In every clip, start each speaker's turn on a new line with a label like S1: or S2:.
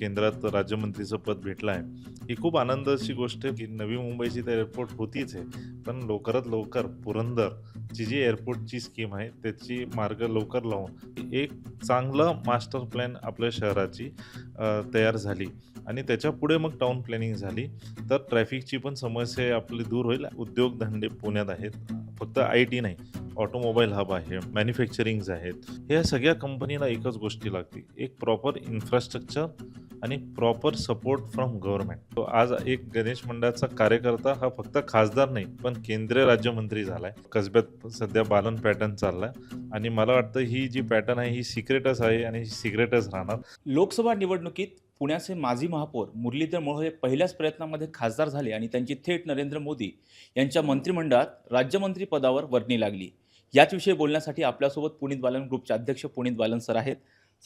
S1: केंद्रात राज्यमंत्रीचं पद भेटलं आहे ही खूप आनंदाची गोष्ट आहे की नवी मुंबईची तर एअरपोर्ट होतीच आहे. पण लवकरात लवकर पुरंदरची जी एअरपोर्टची स्कीम आहे त्याची मार्ग लवकर लावून एक चांगलं मास्टर प्लॅन आपल्या शहराची तयार झाली. आणि त्याच्या पुढे मग टाऊन प्लॅनिंग झाली. तर ट्रॅफिकची पण समस्या आपली दूर होईल. उद्योगधंदे पुण्यात आहेत. फक्त आय टी नाही ऑटोमोबाईल हब आहे मॅन्युफॅक्चरिंग्ज आहेत. ह्या सगळ्या कंपनीला एकच गोष्टी लागते. एक प्रॉपर इन्फ्रास्ट्रक्चर आणि प्रॉपर सपोर्ट फ्रॉम गव्हर्नमेंट तो आज एक गणेश मंडळाचा कार्यकर्ता हा फक्त खासदार नाही पण केंद्रीय राज्यमंत्री झालाय. कसब्यात सध्या बालन पॅटर्न चाललाय. आणि मला वाटतं ही जी पॅटर्न आहे ही सिक्रेटच आहे आणि सिक्रेटच राहणार.
S2: लोकसभा निवडणुकीत पुण्याचे माजी महापौर मुरलीधर मोहोळ हे पहिल्याच प्रयत्नामध्ये खासदार झाले आणि त्यांची थेट नरेंद्र मोदी यांच्या मंत्रिमंडळात राज्यमंत्री पदावर वर्णी लागली. याच विषयी बोलण्यासाठी आपल्यासोबत पुनीत बालन ग्रुपचे अध्यक्ष पुनीत बालन सर आहेत.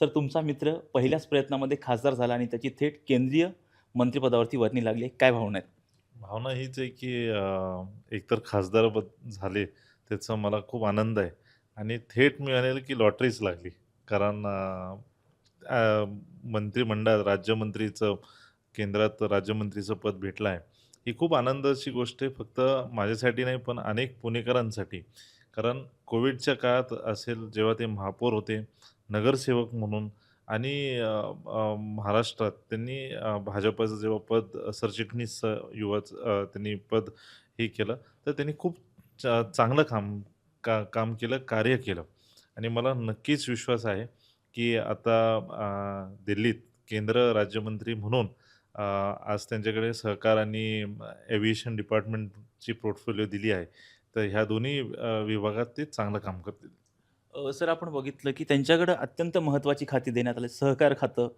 S2: सर तुमचा मित्र पहिल्याच प्रयत्नामध्ये खासदार झाला आणि त्याची थेट केंद्रीय मंत्रिपदावरती वर्णी लागली काय भावना आहेत?
S1: भावना हीच आहे की एकतर खासदार झाले त्याचा मला खूप आनंद आहे. आणि थेट मिळालेलं की लॉटरीच लागली. कारण मंत्रिमंडळ राज्यमंत्रीचं केंद्रात राज्यमंत्रीचं पद भेटलं आहे. ही खूप आनंदाची गोष्ट आहे. फक्त माझ्यासाठी नाही पण अनेक पुणेकरांसाठी. कारण कोविडच्या काळात असेल जेव्हा ते महापौर होते नगरसेवक म्हणून आणि महाराष्ट्रात त्यांनी भाजपाचं जेव्हा पद सरचिटणीस युवाच त्यांनी पद हे केलं तर त्यांनी खूप चांगलं काम का काम केलं कार्य केलं. आणि मला नक्कीच विश्वास आहे की आता दिल्लीत केंद्र राज्यमंत्री म्हणून आज त्यांच्याकडे सहकार आणि एव्हिएशन डिपार्टमेंटची पोर्टफोलिओ दिली आहे तर ह्या दोन्ही विभागात ते चांगलं काम करतील.
S2: सर आपण बघितलं की त्यांच्याकडं अत्यंत महत्त्वाची खाती देण्यात आली सहकार खातं.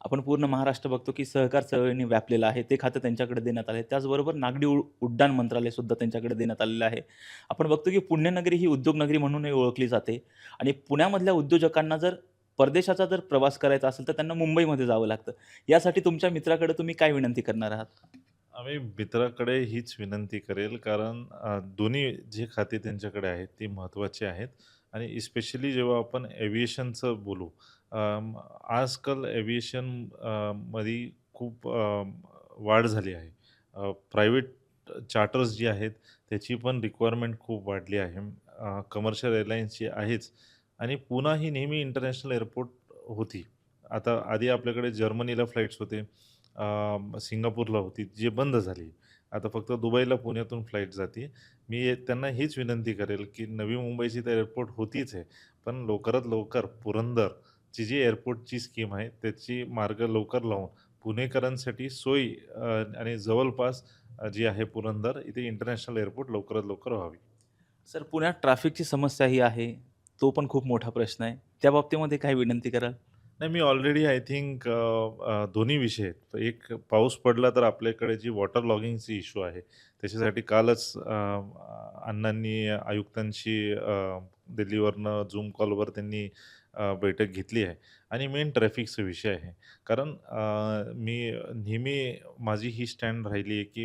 S2: आपण पूर्ण महाराष्ट्र बघतो की सहकार चळवळीने व्यापलेलं आहे ते खातं त्यांच्याकडे देण्यात आलं. आहे त्याचबरोबर नागरी उ उड्डाण मंत्रालयसुद्धा त्यांच्याकडे देण्यात आलेलं आहे. आपण बघतो की पुण्यनगरी ही उद्योगनगरी म्हणूनही ओळखली जाते आणि पुण्यामधल्या उद्योजकांना जर परदेशाचा जर प्रवास करायचा असेल तर त्यांना मुंबईमध्ये जावं लागतं. यासाठी तुमच्या मित्राकडे तुम्ही काय विनंती करणार आहात?
S1: आम्ही मित्राकडे हीच विनंती करेल कारण दोन्ही जे खाते त्यांच्याकडे आहेत ती महत्त्वाची आहेत. आणि इस्पेशली जेव्हा आपण एव्हिएशनचं बोलू आजकाल एव्हिएशनमध्ये खूप वाढ झाली आहे. प्रायव्हेट चार्टर्स जी आहेत त्याची पण रिक्वायरमेंट खूप वाढली आहे. कमर्शियल एअरलाईन्सची आहेच आणि पुन्हा ही नेहमी इंटरनॅशनल एअरपोर्ट होती. आता आधी आपल्याकडे जर्मनीला फ्लाईट्स होते सिंगापूरला होती जे बंद झाली. आता फक्त दुबईला पुण्यातून फ्लाईट जाते. मी त्यांना हीच विनंती करेल की नवी मुंबईची तर एअरपोर्ट होतीच आहे पण लवकरात लवकर पुरंदरची जी एअरपोर्टची स्कीम आहे त्याची मार्ग लवकर लावून पुणेकरांसाठी सोयी आणि जवळपास जी आहे पुरंदर इथे इंटरनॅशनल एअरपोर्ट लवकरात लवकर व्हावी.
S2: सर पुण्यात ट्रॅफिकची समस्या ही आहे तो पण खूप मोठा प्रश्न आहे. त्या बाबतीमध्ये काय विनंती कराल?
S1: नाही मी ऑलरेडी आय थिंक दोन्ही विषय आहेत. एक पाऊस पडला तर आपल्याकडे जी वॉटर लॉगिंगची इश्यू आहे त्याच्यासाठी कालच अण्णांनी आयुक्तांशी दिल्लीवरनं झूम कॉलवर त्यांनी बैठक घेतली आहे. आणि मेन ट्रॅफिकचा विषय आहे. कारण मी नेहमी माझी ही स्टँड राहिली आहे की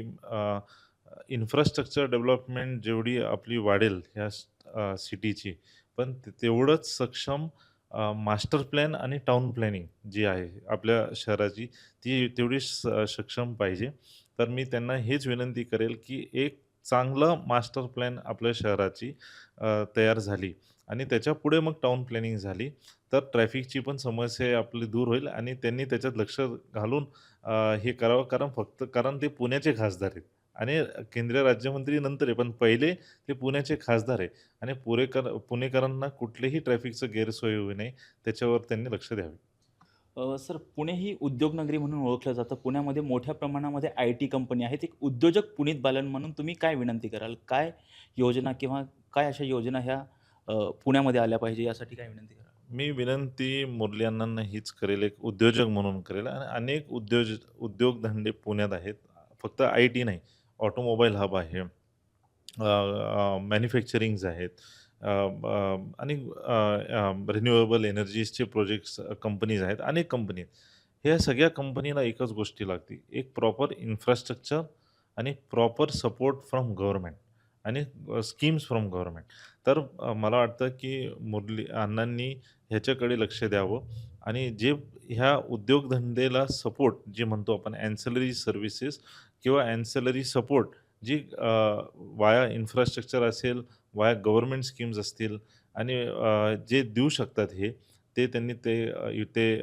S1: इन्फ्रास्ट्रक्चर डेव्हलपमेंट जेवढी आपली वाढेल ह्या सिटीची पण तेवढंच सक्षम मास्टर प्लॅन आणि टाउन प्लॅनिंग जी आहे आपल्या शहराची ती तेवढी स सक्षम पाहिजे. तर मी त्यांना हेच विनंती करेल की एक चांगलं मास्टर प्लॅन आपल्या शहराची तयार झाली आणि त्याच्या पुढे मग टाउन प्लॅनिंग झाली. तर ट्रॅफिकची पण समस्या आपली दूर होईल आणि त्यांनी त्याच्यात लक्ष घालून हे करावं. कारण फक्त कारण ते पुण्याचे खासदार आहेत. आणि केंद्रीय राज्यमंत्री नंतर आहे पण पहिले ते पुण्याचे खासदार आहे. आणि पुरेकर पुणेकरांना कुठलेही ट्रॅफिकचं गैरसोय होऊ नये त्याच्यावर त्यांनी लक्ष द्यावे.
S2: सर पुणे ही उद्योगनगरी म्हणून ओळखलं जातं. पुण्यामध्ये मोठ्या प्रमाणामध्ये आय टी कंपनी आहेत. एक उद्योजक पुनीत बालन म्हणून तुम्ही काय विनंती कराल? काय योजना किंवा काय अशा योजना ह्या पुण्यामध्ये आल्या पाहिजे यासाठी काय विनंती कराल?
S1: मी विनंती मुरली अण्णांना हीच करेल एक उद्योजक म्हणून करेल. आणि अनेक उद्योज उद्योगधंदे पुण्यात आहेत. फक्त आय टी नाही ऑटोमोबाईल हब आहे मॅन्युफॅक्चरिंग्ज आहेत आणि रिन्युएबल एनर्जीजचे प्रोजेक्ट्स कंपनीज आहेत अनेक कंपनी आहेत. ह्या सगळ्या कंपनीला एकच गोष्टी लागते एक प्रॉपर इन्फ्रास्ट्रक्चर आणि प्रॉपर सपोर्ट फ्रॉम गव्हर्मेंट आणि स्कीम्स फ्रॉम गव्हर्मेंट तर मला वाटतं की मुरली अण्णांनी ह्याच्याकडे लक्ष द्यावं आणि जे ह्या उद्योगधंदेला सपोर्ट जे म्हणतो आपण ॲन्सलरी सर्व्हिसेस किंवा ॲन्सलरी सपोर्ट जी वाया इन्फ्रास्ट्रक्चर असेल वाया गव्हर्नमेंट स्कीम्स असतील आणि जे देऊ शकतात हे ते त्यांनी ते ते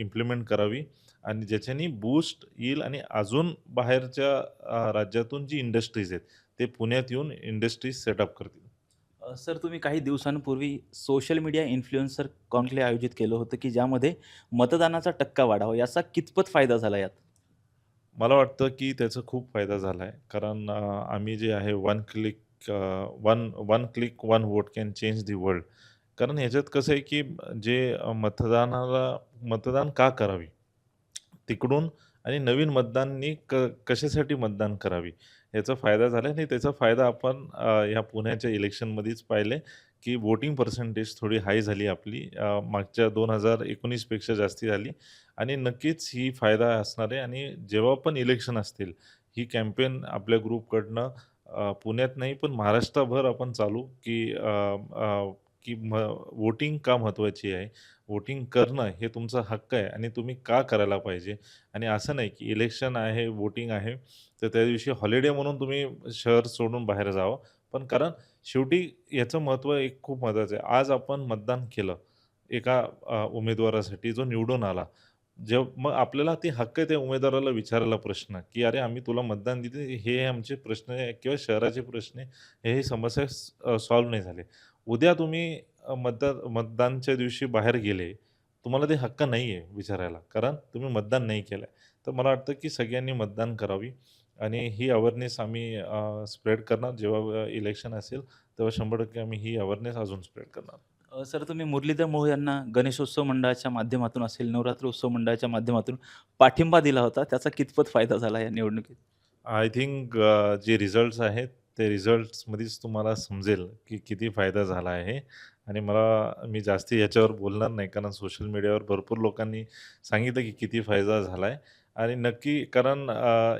S1: इम्प्लिमेंट करावी आणि ज्याच्यानी बूस्ट येईल आणि अजून बाहेरच्या राज्यातून जी इंडस्ट्रीज आहेत ते पुण्यात येऊन इंडस्ट्रीज सेटअप करतील.
S2: सर तुम्ही काही दिवसांपूर्वी सोशल मीडिया इन्फ्लुएन्सर कॉन्क्लेव्ह आयोजित केलं होतं की ज्यामध्ये मतदानाचा टक्का वाढावा याचा कितपत फायदा झाला यात?
S1: मला वाटतं की त्याचा खूप फायदा झाला आहे कारण आम्ही जे आहे one click one one click one vote can change the world कारण ह्याच्यात कसं आहे की जे मतदानाला मतदान का करावी? तिकडून आणि नवीन मतदाननी क कशासाठी मतदान करावी? याचा फायदा झाला आणि त्याचा फायदा आपण ह्या पुण्याच्या इलेक्शनमध्येच पाहिले की वोटिंग पर्सेंटेज थोडी हाय झाली आपली. अ, मागच्या दोन हजार एकोणीसपेक्षा जास्ती झाली आणि नक्कीच ही फायदा असणार आहे आणि जेव्हा पण इलेक्शन असतील ही कॅम्पेन आपल्या ग्रुपकडनं अ, पुण्यात नाही पण महाराष्ट्रभर आपण चालू की अ, अ, की म वोटिंग का महत्त्वाची आहे? वोटिंग करणं हे तुमचा हक्क आहे आणि तुम्ही का करायला पाहिजे? आणि असं नाही की इलेक्शन आहे वोटिंग आहे तर त्या दिवशी हॉलिडे म्हणून तुम्ही शहर सोडून बाहेर जावं. पण कारण शेवटी याचं महत्त्व एक खूप महत्त्वाचं आहे. आज आपण मतदान केलं एका अ, उमेदवारासाठी जो निवडून आला जे मग आपल्याला ते हक्क आहे त्या उमेदवाराला विचारायला प्रश्न की अरे आम्ही तुला मतदान दिले हे आमचे प्रश्न आहे किंवा शहराचे प्रश्न आहे हे हे समस्या सॉल्व्ह नाही झाले. उद्या तुम्ही अ, मतदान मतदानच्या दिवशी बाहेर गेले तुम्हाला ते हक्क नाही आहे विचारायला. कारण तुम्ही मतदान नाही केलं आहे तर मला वाटतं की सगळ्यांनी मतदान करावी आणि ही अवेअरनेस आम्ही स्प्रेड करणार. जेव्हा इलेक्शन असेल तेव्हा शंभर टक्के आम्ही ही अवेअरनेस अजून स्प्रेड करणार.
S2: सर तुम्ही मुरलीधर मोह यांना गणेशोत्सव मंडळाच्या माध्यमातून असेल नवरात्र उत्सव मंडळाच्या माध्यमातून पाठिंबा दिला होता. त्याचा कितपत फायदा झाला या निवडणुकीत?
S1: आय थिंक जे रिझल्ट्स आहेत ते रिझल्ट्समध्येच तुम्हाला समजेल की किती फायदा झाला आहे. आणि मला मी जास्ती याच्यावर बोलणार नाही कारण सोशल मीडियावर भरपूर लोकांनी सांगितलं की किती फायदा झाला आहे आणि नक्की कारण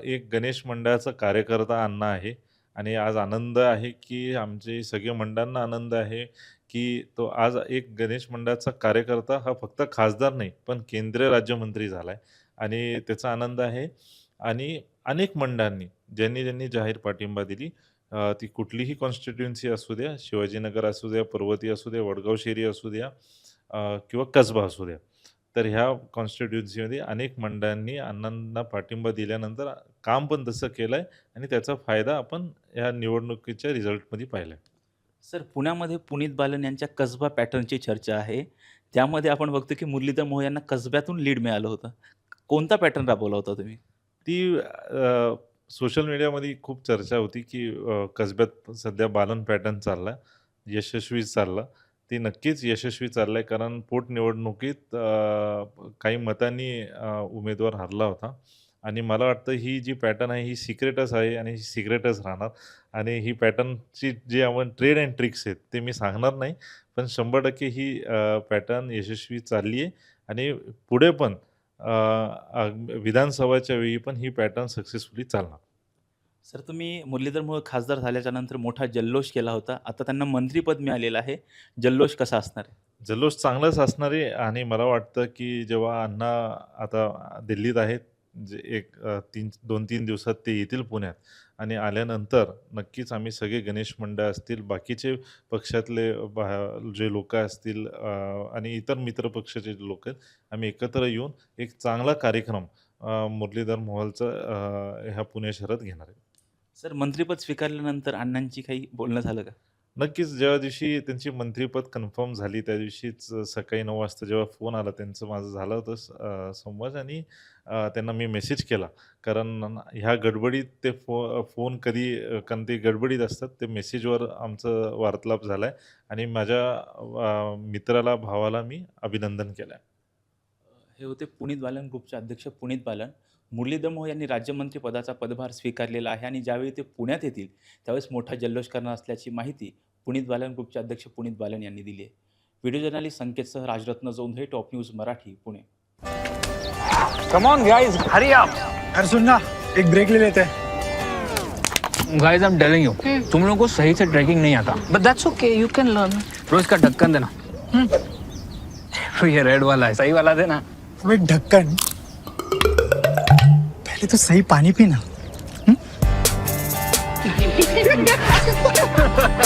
S1: एक गणेश मंडळाचा कार्यकर्ता अण्णा आहे. आणि आज आनंद आहे की आमचे सगळे मंडळांना आनंद आहे की तो आज एक गणेश मंडळाचा कार्यकर्ता हा फक्त खासदार नाही पण केंद्रीय राज्यमंत्री झाला आहे आणि त्याचा आनंद आहे. आणि अनेक मंडळांनी ज्यांनी ज्यांनी जाहीर पाठिंबा दिली अ, ती कुठलीही कॉन्स्टिट्युएन्सी असू द्या शिवाजीनगर असू द्या पर्वती असू द्या वडगाव शेरी असू द्या अ, किंवा कसबा असू द्या तर ह्या कॉन्स्टिट्युएन्सीमध्ये अनेक मंडळांनी अण्णांना पाठिंबा दिल्यानंतर काम पण तसं केलं आहे आणि त्याचा फायदा आपण ह्या निवडणुकीच्या रिझल्टमध्ये पाहिला आहे
S2: सर पुण्यामध्ये पुनीत बालन यांच्या कसबा पॅटर्नची चर्चा आहे. त्यामध्ये आपण बघतो की मुरलीधर मोह यांना कसब्यातून लीड मिळालं होतं. कोणता पॅटर्न राबवला होता तुम्ही?
S1: ती सोशल मीडियामध्ये खूप चर्चा होती की अ, कसब्यात सध्या बालन पॅटर्न चालला यशस्वी चालला. ती नक्कीच यशस्वी चाललं आहे कारण पोटनिवडणुकीत अ, काही मतांनी अ, उमेदवार हरला होता. आणि मला वाटतं ही जी पॅटर्न आहे ही सिक्रेटच आहे आणि ही सिक्रेटच राहणार. आणि ही पॅटर्नची जी आपण ट्रेड अँड ट्रिक्स आहेत ते मी सांगणार नाही. पण शंभर टक्के ही पॅटर्न यशस्वी चालली आहे आणि पुढे पण विधानसभाच्या वेळी पण ही पॅटर्न सक्सेसफुली चालणार.
S2: सर तुम्ही मुरलीधर मोह खासदार झाल्याच्यानंतर मोठा जल्लोष केला होता. आता त्यांना मंत्रीपद मिळालेलं आहे. जल्लोष कसा असणार? आहे
S1: जल्लोष चांगलाच असणार आहे आणि मला वाटतं की जेव्हा अण्णा आता दिल्लीत आहेत जे एक तीन दोन तीन दिवसात ते येतील पुण्यात. आणि आल्यानंतर नक्कीच आम्ही सगळे गणेश मंडळ असतील बाकीचे पक्षातले बा- जे लोक असतील आणि इतर मित्र पक्षाचे जे लोक आहेत आम्ही एकत्र येऊन एक चांगला कार्यक्रम मुरलीधर मोहलचा ह्या पुणे शहरात घेणार आहे.
S2: सर मंत्रीपद स्वीकारल्यानंतर अण्णांची काही बोलणं झालं का?
S1: नक्कीच ज्या दिवशी त्यांची मंत्रीपद कन्फर्म झाली त्या दिवशीच सकाळी नऊ वाजता जेव्हा फोन आला त्यांचं माझं झालं होतं स- संवाद आणि त्यांना मी मेसेज केला. कारण ह्या गडबडीत ते फो फोन कधी अ, कारण ते गडबडीत असतात ते मेसेजवर आमचं वार्तालाप झाला आहे आणि माझ्या मित्राला भावाला मी अभिनंदन केलं आहे
S2: हे होते पुनीत बालन ग्रुपचे अध्यक्ष पुनीत बालन. मुरलीधर यांनी राज्यमंत्री पदाचा पदभार स्वीकारलेला आहे आणि ज्यावेळी ते पुण्यात येतील त्यावेळेस मोठा जल्लोष करणार असल्याची माहिती पुनीत बालन ग्रुपचे अध्यक्ष पुनीत बालन यांनी दिली आहे. Video journalist संकेतसह Rajratna Jondhale top news Marathi Pune.
S3: Come on guys hurry up
S4: अरे सुन ना एक ब्रेक ले लेते. हैं
S3: guys I am telling you तुम लोगों को सही से ट्रैकिंग नहीं आता.
S4: But that's okay, you can learn.
S3: रोज का ढक्कन देना. ये रेड वाला है सही वाला देना.
S5: अबे ढक्कन. पहले तो सही पानी पीना.